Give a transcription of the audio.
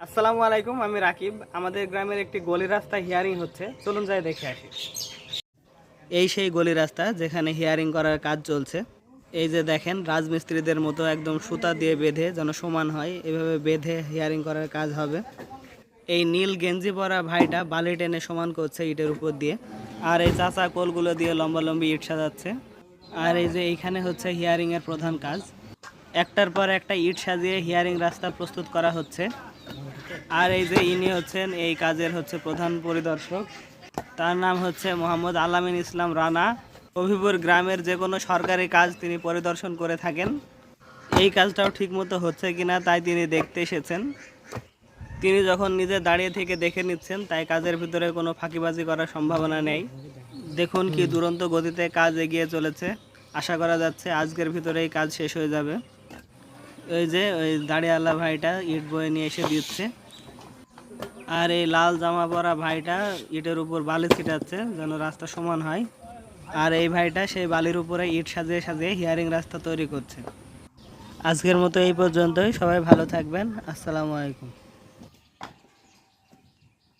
আসসালামু আলাইকুম, আমি রাকিব। আমাদের গ্রামের একটি গলি রাস্তা হিয়ারিং হচ্ছে। চলুন যাই দেখে আসি। এই সেই গলি রাস্তা যেখানে হিয়ারিং করার কাজ চলছে। এই যে দেখেন, রাজমিস্ত্রিদের মতো একদম সুতা দিয়ে বেঁধে যেন সমান হয়, এভাবে বেঁধে হিয়ারিং করার কাজ হবে। এই নীল গেঞ্জি পরা ভাইটা বালি টেনে সমান করছে ইটের উপর দিয়ে। আর এই চাচা কোলগুলো দিয়ে লম্বা লম্বি ইট সাজাচ্ছে। আর এই যে এইখানে হচ্ছে হিয়ারিংয়ের প্রধান কাজ। একটার পর একটা ইট সাজিয়ে হিয়ারিং রাস্তা প্রস্তুত করা হচ্ছে। আর এই যে ইনি হচ্ছেন, এই কাজের হচ্ছে প্রধান পরিদর্শক। তার নাম হচ্ছে মোহাম্মদ আলামিন ইসলাম রানা। অভিপুর গ্রামের যে কোনো সরকারি কাজ তিনি পরিদর্শন করে থাকেন। এই কাজটাও ঠিকমতো হচ্ছে কিনা তাই তিনি দেখতে এসেছেন। তিনি যখন নিজে দাঁড়িয়ে থেকে দেখে নিচ্ছেন, তাই কাজের ভিতরে কোনো ফাঁকিবাজি করার সম্ভাবনা নেই। দেখুন কি দুরন্ত গতিতে কাজ এগিয়ে চলেছে। আশা করা যাচ্ছে আজকের ভিতরেই কাজ শেষ হয়ে যাবে। ওই যে ওই দাঁড়িয়ালা ভাইটা ইট বয়ে নিয়ে এসে দিচ্ছে আর এই লাল জামা পরা ভাইটা ইটের উপর বালি ছিটাচ্ছে যেন রাস্তা সমান হয়। আর এই ভাইটা সেই বালির উপরে ইট সাজিয়ে সাজিয়ে হিয়ারিং রাস্তা তৈরি করছে। আজকের মতো এই পর্যন্তই, সবাই ভালো থাকবেন, আসসালামু আলাইকুম।